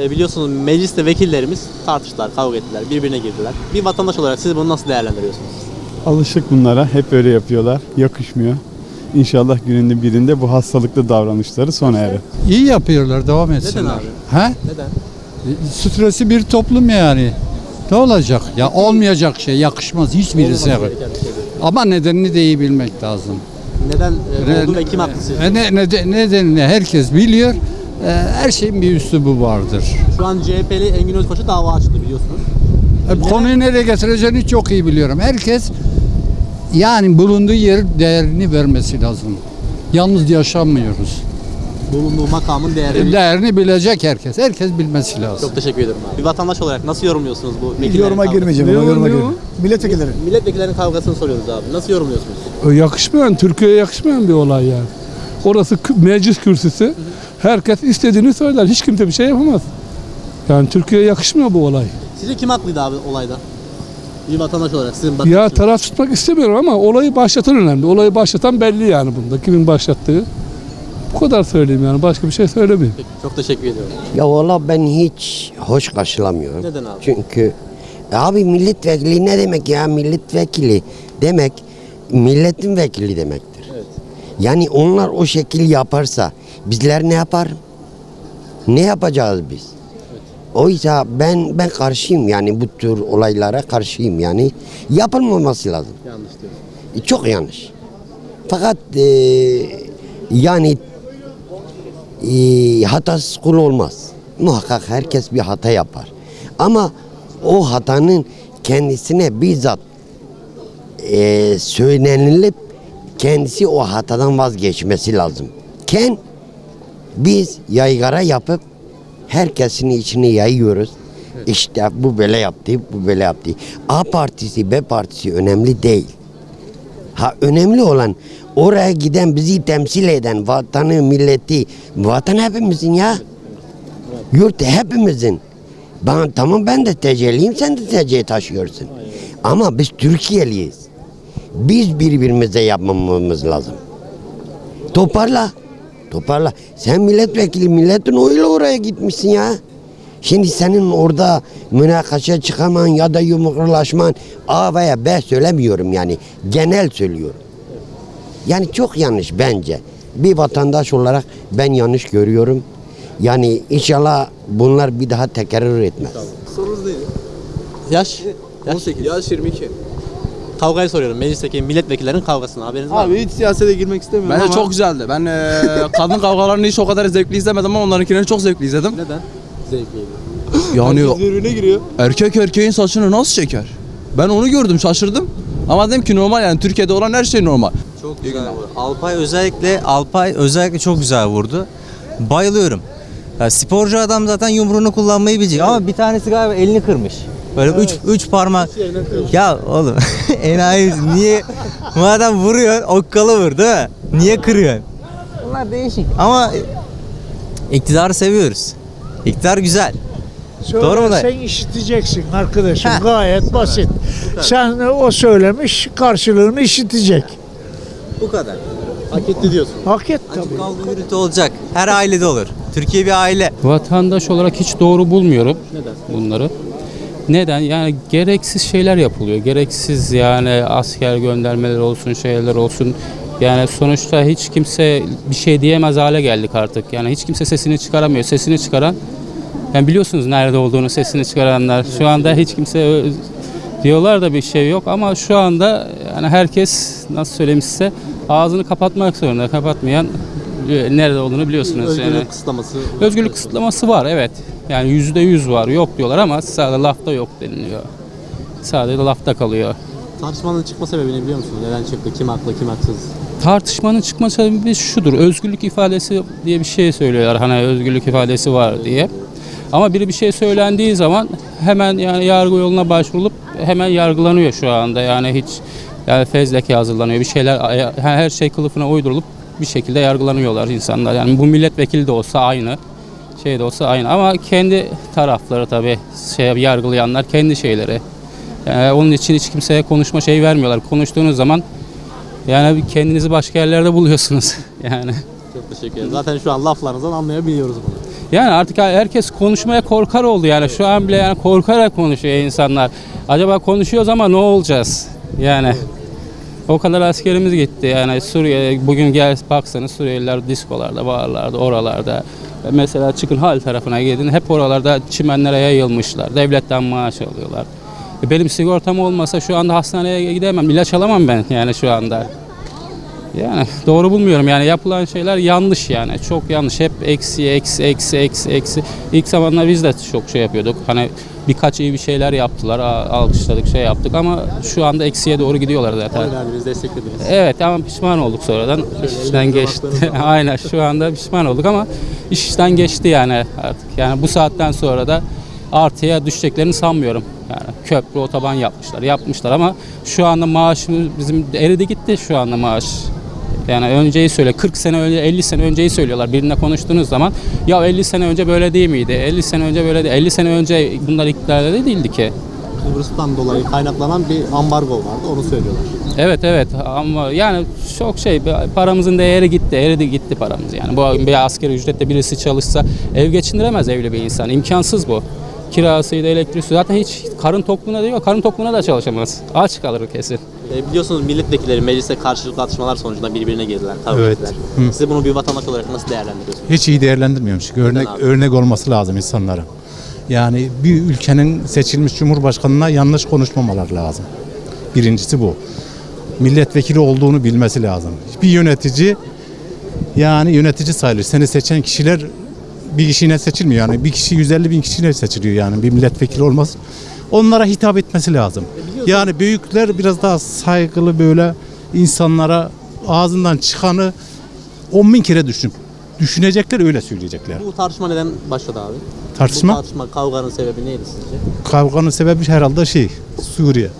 E, biliyorsunuz mecliste vekillerimiz tartıştılar, kavga ettiler, birbirine girdiler. Bir vatandaş olarak siz bunu nasıl değerlendiriyorsunuz? Alışık bunlara. Hep öyle yapıyorlar. Yakışmıyor. İnşallah gününde birinde bu hastalıklı davranışları sona erer. İyi yapıyorlar, devam etsinler. abi? He? Neden? Stresi bir toplum yani. Ne olacak? Ya olmayacak şey, yakışmaz hiçbirisine. Olmaması gereken bir şey değil. Ama nedenini de iyi bilmek lazım. Neden e, oldu Ne- ve kim haklı sizce? E, Ne, ne, nedenini herkes biliyor. E, her şeyin bir üslubu vardır. Şu an CHP'li Engin Özbaşı dava açtı biliyorsunuz. E, konuyu nereye getireceğini çok iyi biliyorum. Herkes yani bulunduğu yer değerini vermesi lazım. Yalnız yaşamıyoruz. Bulunduğu makamın değerini. Değerini bilecek herkes. Herkes bilmesi lazım. Çok teşekkür ederim abi. Bir vatandaş olarak nasıl yorumluyorsunuz bu vekillerin Yoruma kavgasını? girmeyeceğim yoruma girmeyeceğim. Milletvekilleri. Milletvekillerinin kavgasını soruyoruz abi. Nasıl yorumluyorsunuz? yakışmayan, Türkiye'ye yakışmayan bir olay yani. Orası kü- meclis kürsüsü. Herkes istediğini söyler. Hiç kimse bir şey yapamaz. Yani Türkiye'ye yakışmıyor bu olay. Sizce kim haklıydı abi olayda? Bir vatandaş olarak sizin bakış Ya açınız. taraf tutmak istemiyorum ama olayı başlatan önemli. Olayı başlatan belli yani bunda. Kimin başlattığı. Bu kadar söyleyeyim yani. Başka bir şey söylemeyeyim. Peki, çok teşekkür ediyorum. Ya valla ben hiç hoş karşılamıyorum. Neden abi? Çünkü e abi milletvekili ne demek ya milletvekili demek milletin vekili demektir. Evet. Yani onlar o şekil yaparsa bizler ne yapar? Ne yapacağız biz? Oysa ben ben karşıyım yani bu tür olaylara karşıyım yani yapılmaması lazım. Yanlış diyorsun. E, Çok yanlış. Fakat e, yani e, hatasız kul olmaz. Muhakkak herkes bir hata yapar. Ama o hatanın kendisine bizzat e, söylenilip kendisi o hatadan vazgeçmesi lazım. Ken biz yaygara yapıp herkesin içine yayıyoruz. İşte bu böyle yaptı, bu böyle yaptı. A partisi, B partisi önemli değil. Ha önemli olan oraya giden bizi temsil eden vatanı, milleti, vatan hepimizin ya. Yurt hepimizin. Ben, tamam ben de TC'liyim, sen de TC taşıyorsun. Ama biz Türkiye'liyiz. Biz birbirimize yapmamamız lazım. Toparla. Toparla. Sen milletvekili milletin oyuyla oraya gitmişsin ya. Şimdi senin orada münakaşa çıkaman ya da yumrulaşman A veya B söylemiyorum yani. Genel söylüyorum. Yani çok yanlış bence. Bir vatandaş olarak ben yanlış görüyorum. Yani inşallah bunlar bir daha tekrar etmez. Sorunuz neydi? Yaş? Yaş 18. Yaş 22. Kavgayı soruyorum. Meclisteki milletvekillerinin kavgasını haberiniz var mı? Abi hiç siyasete girmek istemiyorum Bence ama çok güzeldi. Ben eee, kadın kavgalarını hiç o kadar zevkli izlemedim ama onlarınkileri çok zevkli izledim. Neden? Zevkliydi. Yani birbirine giriyor. erkek erkeğin saçını nasıl çeker? Ben onu gördüm şaşırdım. Ama dedim ki normal yani Türkiye'de olan her şey normal. Çok güzel vurdu. Alpay özellikle Alpay özellikle çok güzel vurdu. Bayılıyorum. Ya sporcu adam zaten yumruğunu kullanmayı bilecek ama bir tanesi galiba elini kırmış. Böyle üç, üç parmak. Ya oğlum enayi niye madem vuruyor okkalı vur değil mi? Niye kırıyorsun? Bunlar değişik ama iktidarı seviyoruz. İktidar güzel. Doğru mu dayı? Sen işiteceksin arkadaşım. Heh. Gayet basit. Sen o söylemiş karşılığını işitecek. Bu kadar. Hak etti diyorsun. Hak et tabii. Açık kavga gürültü olacak. Her ailede olur. Türkiye bir aile. Vatandaş olarak hiç doğru bulmuyorum Neden? bunları. Neden? Yani gereksiz şeyler yapılıyor. Gereksiz yani asker göndermeler olsun, şeyler olsun. Yani sonuçta hiç kimse bir şey diyemez hale geldik artık. Yani hiç kimse sesini çıkaramıyor. Sesini çıkaran, yani biliyorsunuz nerede olduğunu sesini çıkaranlar. Şu anda hiç kimse ö- diyorlar da bir şey yok ama şu anda yani herkes nasıl söyleyeyim size ağzını kapatmak zorunda. Kapatmayan e, nerede olduğunu biliyorsunuz. Özgürlük yani. kısıtlaması. Özgürlük kısıtlaması var evet. Yani yüzde yüz var yok diyorlar ama sadece lafta yok deniliyor. Sadece lafta kalıyor. Tartışmanın çıkma sebebini biliyor musunuz? Neden çıktı? Kim haklı, kim haksız? Tartışmanın çıkma sebebi şudur. Özgürlük ifadesi diye bir şey söylüyorlar. Hani özgürlük ifadesi var diye. Ama biri bir şey söylendiği zaman hemen yani yargı yoluna başvurulup hemen yargılanıyor şu anda. Yani hiç yani fezleke hazırlanıyor. Bir şeyler her şey kılıfına uydurulup bir şekilde yargılanıyorlar insanlar. Yani bu milletvekili de olsa aynı. Şey de olsa aynı ama kendi tarafları tabii şey yargılayanlar kendi şeyleri. Yani onun için hiç kimseye konuşma şeyi vermiyorlar. Konuştuğunuz zaman yani kendinizi başka yerlerde buluyorsunuz. yani Çok teşekkür ederim. Zaten şu an laflarınızdan anlayabiliyoruz bunu. Yani artık herkes konuşmaya korkar oldu yani şu an bile yani korkarak konuşuyor insanlar. Acaba konuşuyoruz ama ne olacağız? Yani o kadar askerimiz gitti yani Suriye bugün gel baksanız Suriyeliler diskolarda, barlarda, oralarda. Mesela çıkın hal tarafına gidin hep oralarda çimenlere yayılmışlar. Devletten maaş alıyorlar. E Benim sigortam olmasa şu anda hastaneye gidemem. ilaç alamam ben yani şu anda. Yani doğru bulmuyorum. Yani yapılan şeyler yanlış yani. Çok yanlış. Hep eksi eksi eksi eksi eksi. İlk zamanlar biz de çok şey yapıyorduk. Hani birkaç iyi bir şeyler yaptılar. Alkışladık şey yaptık. Ama şu anda eksiye doğru gidiyorlar zaten. Oy verdiniz, desteklediniz. Evet ama pişman olduk sonradan. İş işten geçti. aynen şu anda pişman olduk ama iş işten geçti yani artık. Yani bu saatten sonra da artıya düşeceklerini sanmıyorum. Yani köprü otoban yapmışlar yapmışlar ama şu anda maaşımız bizim eridi gitti. Şu anda maaş. Yani önceyi söyle 40 sene önce 50 sene önceyi söylüyorlar. Birine konuştuğunuz zaman ya 50 sene önce böyle değil miydi? 50 sene önce böyle değil 50 sene önce bunlar iktidarda da değildi ki. Kıbrıs'tan dolayı kaynaklanan bir ambargo vardı onu söylüyorlar. Evet evet. Ama yani çok şey paramızın değeri gitti eridi gitti paramız yani. Bu bir asgari ücretle birisi çalışsa ev geçindiremez evli bir insan imkansız bu kirasıydı elektriği zaten hiç karın tokluğuna değil karın tokluğuna da çalışamaz aç kalır kesin. E, biliyorsunuz milletvekilleri mecliste karşılıklı atışmalar sonucunda birbirine girdiler, kavga Evet. ettiler. Hı. Siz bunu bir vatandaş olarak nasıl değerlendiriyorsunuz? Hiç iyi değerlendirmiyorum. Çünkü örnek örnek olması lazım insanlara. Yani bir ülkenin seçilmiş cumhurbaşkanına yanlış konuşmamalar lazım. Birincisi bu. Milletvekili olduğunu bilmesi lazım. Bir yönetici yani yönetici sayılır. Seni seçen kişiler bir kişiyle seçilmiyor. Yani bir kişi 150 bin kişiyle seçiliyor yani bir milletvekili olmaz. Onlara hitap etmesi lazım. Yani büyükler biraz daha saygılı böyle insanlara ağzından çıkanı 10 bin kere düşün. Düşünecekler öyle söyleyecekler. Bu tartışma neden başladı abi? Tartışma Bu tartışma kavganın sebebi neydi sizce? kavganın sebebi herhalde şey Suriye.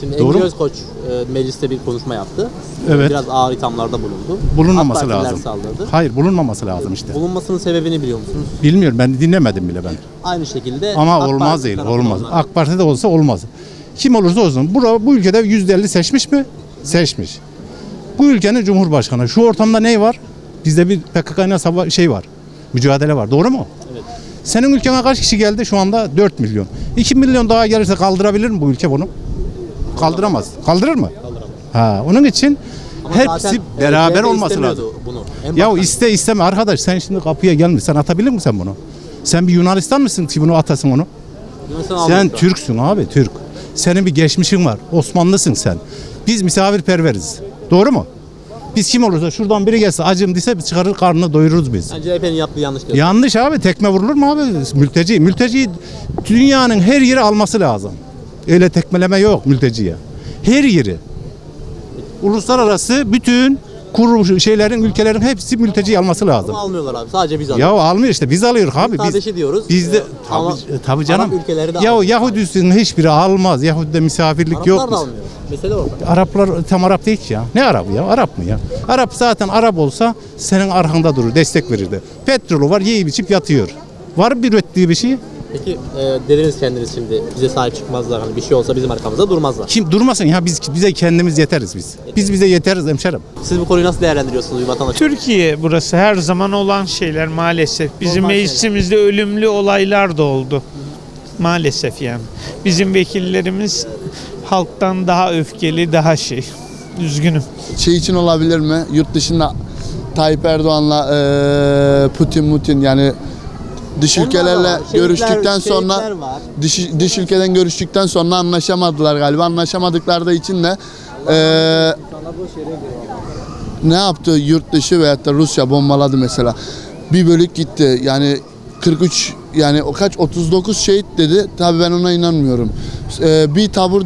Şimdi Doğru Engin? Özkoç e, mecliste bir konuşma yaptı. Evet. Biraz ağır ithamlarda bulundu. Bulunmaması AK lazım. saldırdı. Hayır bulunmaması lazım işte. Bulunmasının sebebini biliyor musunuz? Bilmiyorum ben dinlemedim bile ben. Aynı şekilde Ama AK olmaz Parti değil olmaz. onlar- AK Parti'de olsa olmaz. Kim olursa olsun. Bura, bu ülkede %50 seçmiş mi? Seçmiş. Bu ülkenin cumhurbaşkanı. Şu ortamda ne var? Bizde bir PKK ile sava- şey var. Mücadele var. Doğru mu? Evet. Senin ülkene kaç kişi geldi? Şu anda 4 milyon. 2 milyon daha gelirse kaldırabilir mi bu ülke bunu? Kaldıramaz. Kaldırır mı? Ha, onun için Ama hepsi beraber olması lazım. Bunu. En Ya baştan. iste isteme arkadaş sen şimdi kapıya gelmişsin atabilir misin bunu? Sen bir Yunanistan mısın ki bunu atasın onu? Yunanistan Sen almıyor. Türksün abi Türk. Senin bir geçmişin var. Osmanlısın sen. Biz misafirperveriz. Doğru mu? Biz kim olursa şuradan biri gelse acım dese biz çıkarır karnını doyururuz biz. Yani CHP'nin yaptığı yanlış diyorsun. Yanlış abi tekme vurulur mu abi? Mülteci. Mülteci dünyanın her yeri alması lazım. Öyle tekmeleme yok mülteciye. Her yeri. Uluslararası bütün kuruluş şeylerin, ülkelerin hepsi mülteci alması lazım. Ama almıyorlar abi. Sadece biz Ya alıyoruz. almıyor işte biz alıyoruz abi. Biz, kardeşi diyoruz. Biz de Ee, tabii, tabii canım. Arap ülkeleri de ya almıyor. Yahudisinin hiçbiri almaz. Yahudi'de misafirlik Araplar yok. da almıyor. Mesele orada. Araplar tam Arap değil ki ya. Ne Arap ya? Arap mı ya? Arap zaten Arap olsa senin arkanda durur, destek verirdi. Petrolü var, yiyip içip yatıyor. Var bir ürettiği bir şey? Peki e, dediniz kendiniz şimdi bize sahip çıkmazlar. Hani bir şey olsa bizim arkamızda durmazlar. Kim durmasın ya biz bize kendimiz yeteriz biz. Biz bize yeteriz hemşerim. Siz bu konuyu nasıl değerlendiriyorsunuz bir vatandaş? Türkiye burası her zaman olan şeyler maalesef. Bizim Normal meclisimizde ölümlü olaylar da oldu. Maalesef yani. Bizim vekillerimiz halktan daha öfkeli, daha şey. Üzgünüm. şey için olabilir mi? Yurt dışında Tayyip Erdoğan'la eee, Putin Mutin yani dış Onlar ülkelerle var. Şehitler- görüştükten sonra şehitler var. dış, dış ülkeden görüştükten sonra anlaşamadılar galiba. Anlaşamadıkları için de eee, ne yaptı yurt dışı veyahut da Rusya bombaladı mesela. Bir bölük gitti. Yani 43 yani o kaç 39 şehit dedi. Tabii ben ona inanmıyorum. Eee, bir tabur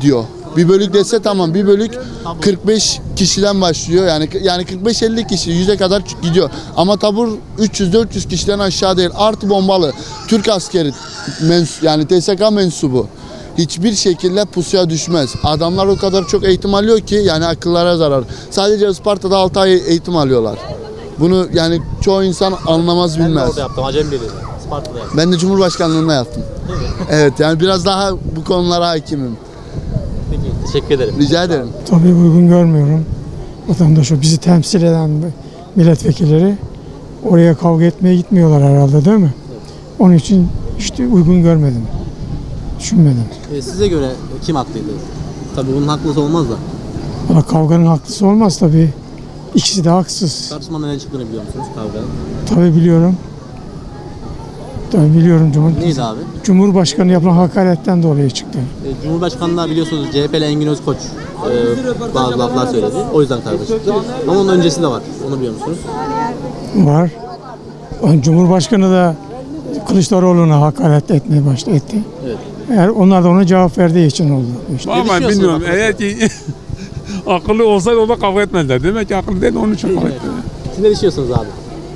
diyor. Bir bölük dese tamam. Bir bölük 45 kişiden başlıyor. Yani yani 45 50 kişi yüze kadar gidiyor. Ama tabur 300 400 kişiden aşağı değil. Artı bombalı. Türk askeri mens yani TSK mensubu hiçbir şekilde pusuya düşmez. Adamlar o kadar çok eğitim alıyor ki yani akıllara zarar. Sadece Isparta'da 6 ay eğitim alıyorlar. Bunu yani çoğu insan anlamaz Ben de bilmez. orada yaptım. Acem Birliği. Isparta'da yaptım. Ben de Cumhurbaşkanlığında yaptım. Evet yani biraz daha bu konulara hakimim. Teşekkür ederim. Rica ederim. Tabii uygun görmüyorum. Vatandaşı bizi temsil eden milletvekilleri Oraya kavga etmeye gitmiyorlar herhalde değil mi? Onun için işte uygun görmedim. Düşünmedim. E, size göre kim haklıydı? Tabii bunun haklısı olmaz da. Valla kavganın haklısı olmaz tabii. İkisi de haksız. Tartışmanın ne çıktığını biliyor musunuz kavganın? Tabii biliyorum. Tabii biliyorum Cumhur Neydi abi? Cumhurbaşkanı yapılan hakaretten dolayı çıktı. E, Cumhurbaşkanı'na biliyorsunuz CHP'li Engin Özkoç e, bazı laflar söyledi. O yüzden kavga çıktı. Ama onun öncesi de var. Onu biliyor musunuz? Var. Cumhurbaşkanı da Kılıçdaroğlu'na hakaret etmeye başladı etti. Evet. Eğer onlar da ona cevap verdiği için oldu. İşte. Ama düşünüyorsunuz bilmiyorum eğer ki akıllı olsaydı ona kavga etmezler. Demek ki akıllı değil onun için kavga etmezler. Siz ne düşünüyorsunuz abi?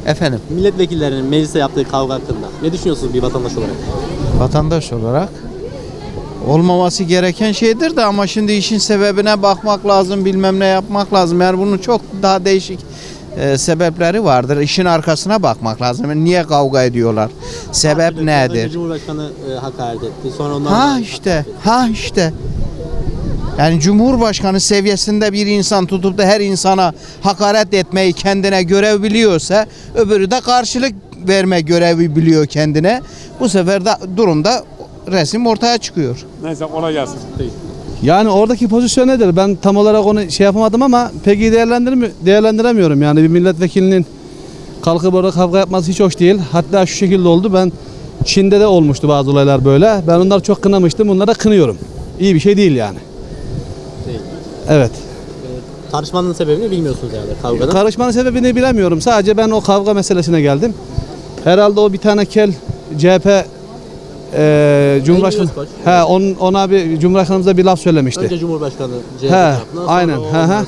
Efendim Milletvekillerinin mecliste yaptığı kavga hakkında ne düşünüyorsunuz bir vatandaş olarak? vatandaş olarak olmaması gereken şeydir de ama şimdi işin sebebine bakmak lazım bilmem ne yapmak lazım. Yani bunun çok daha değişik e, sebepleri vardır. İşin arkasına bakmak lazım. Yani niye kavga ediyorlar? Sebep Önce nedir? Cumhurbaşkanı e, hakaret etti. Sonra ondan Ha işte, ha işte. Yani Cumhurbaşkanı seviyesinde bir insan tutup da her insana hakaret etmeyi kendine görev biliyorsa öbürü de karşılık verme görevi biliyor kendine. Bu sefer de durumda resim ortaya çıkıyor. Neyse kolay gelsin. Yani oradaki pozisyon nedir? Ben tam olarak onu şey yapamadım ama pek iyi değerlendiremiyorum. Yani bir milletvekilinin kalkıp orada kavga yapması hiç hoş değil. Hatta şu şekilde oldu. Ben Çin'de de olmuştu bazı olaylar böyle. Ben onları çok kınamıştım. Bunları da kınıyorum. İyi bir şey değil yani. Evet. Tartışmanın sebebini bilmiyorsunuz yani kavgadan. Karışmanın sebebini bilemiyorum. Sadece ben o kavga meselesine geldim. Herhalde o bir tane kel CHP e, Cumhurbaşkanı Özkoç. he on, ona bir Cumhurbaşkanımıza bir laf söylemişti. Önce Cumhurbaşkanı CHP He, sonra aynen, he, he.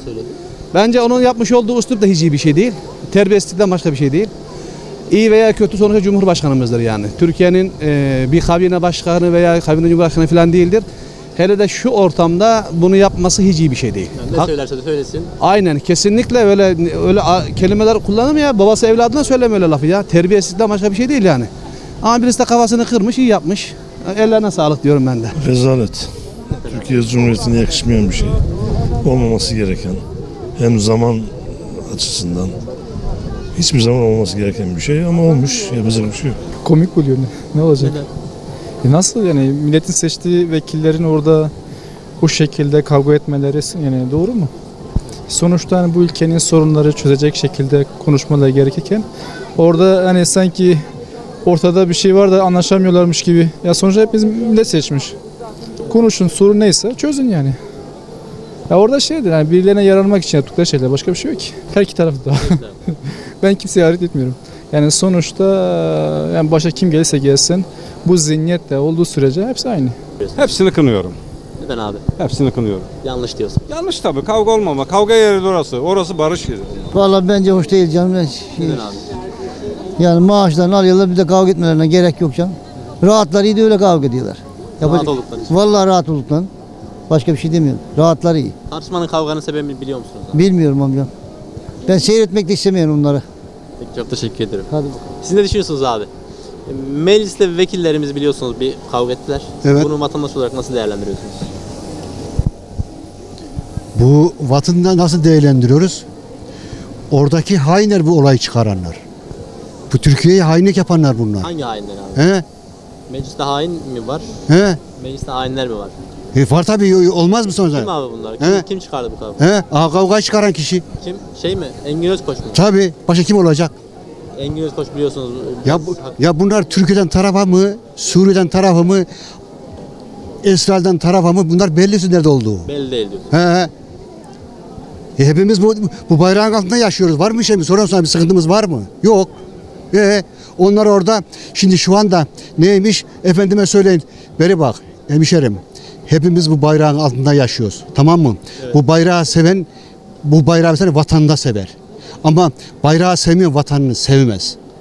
Bence onun yapmış olduğu üslup da hiç iyi bir şey değil. Terbiyesizlikten başka bir şey değil. İyi veya kötü sonuçta Cumhurbaşkanımızdır yani. Türkiye'nin e, bir kabine başkanı veya kabine cumhurbaşkanı falan değildir. Hele de şu ortamda bunu yapması hiç iyi bir şey değil. Yani ne Ha- söylerse de söylesin. Aynen kesinlikle öyle öyle a- kelimeler kullanır mı ya? Babası evladına söyleme öyle lafı ya. Terbiyesizlikten başka bir şey değil yani. Ama birisi de kafasını kırmış, iyi yapmış. Ellerine sağlık diyorum ben de. Rezalet. Türkiye Cumhuriyeti'ne yakışmayan bir şey. Olmaması gereken. Hem zaman açısından hiçbir zaman olmaması gereken bir şey ama olmuş. Yapacak bir şey yok. Komik buluyor ne, ne olacak? E nasıl yani milletin seçtiği vekillerin orada bu şekilde kavga etmeleri yani doğru mu? Sonuçta hani bu ülkenin sorunları çözecek şekilde konuşmaları gerekirken orada hani sanki ortada bir şey var da anlaşamıyorlarmış gibi. Ya sonuçta hepimiz millet seçmiş. Konuşun sorun neyse çözün yani. Ya orada şeydir yani birilerine yaranmak için yaptıkları şeyler başka bir şey yok ki. Her iki tarafı da. ben kimseye hakaret etmiyorum. Yani sonuçta yani başa kim gelirse gelsin bu zihniyetle olduğu sürece hepsi aynı. Hepsini kınıyorum. Neden abi? Hepsini kınıyorum. Yanlış diyorsun. Yanlış tabii kavga olmama. Kavga yeri de orası. Orası barış yeri. Vallahi bence hoş değil canım. Ben- Neden abi? Yani maaşlarını alıyorlar bir de kavga etmelerine gerek yok canım. Rahatlar iyi de öyle kavga ediyorlar. Rahat oldukları için. Vallahi rahat olduklarını. Başka bir şey demiyorum. Rahatlar iyi. Tartışmanın kavganın sebebini biliyor musunuz? abi? Bilmiyorum amcam. Ben seyretmek de istemiyorum onları. Peki, çok teşekkür ederim. Hadi bakalım. Siz ne düşünüyorsunuz abi? Mecliste vekillerimiz biliyorsunuz bir kavga ettiler. Evet. Bunu vatandaş olarak nasıl değerlendiriyorsunuz? Bu vatandaşı nasıl değerlendiriyoruz? Oradaki hainler bu olayı çıkaranlar. Bu Türkiye'ye hainlik yapanlar bunlar. Hangi hainler abi? He? Mecliste hain mi var? He? Mecliste hainler mi var? E, var tabii olmaz mı Kim sonra? abi bunlar? Kim, He? kim çıkardı bu kavgayı? He? Aha, kavga çıkaran kişi. Kim? Şey mi? Engin Özkoç mu? Tabii. Başka kim olacak? Engin Özkoç biliyorsunuz. Ya, bu, ya bunlar Türkiye'den tarafa mı? Suriye'den tarafa mı? İsrail'den tarafa mı? Bunlar belli nerede olduğu. Belli değil diyorsun. He he. E, hepimiz bu, bu bayrağın altında yaşıyoruz. Var mı bir şey mi? Soran sonra bir sıkıntımız var mı? Yok. E, onlar orada şimdi şu anda neymiş? Efendime söyleyin. Beri bak hemşerim. Hepimiz bu bayrağın altında yaşıyoruz. Tamam mı? Bu bayrağı seven bu bayrağı seven vatanını da sever. Ama bayrağı sevmeyen vatanını sevmez.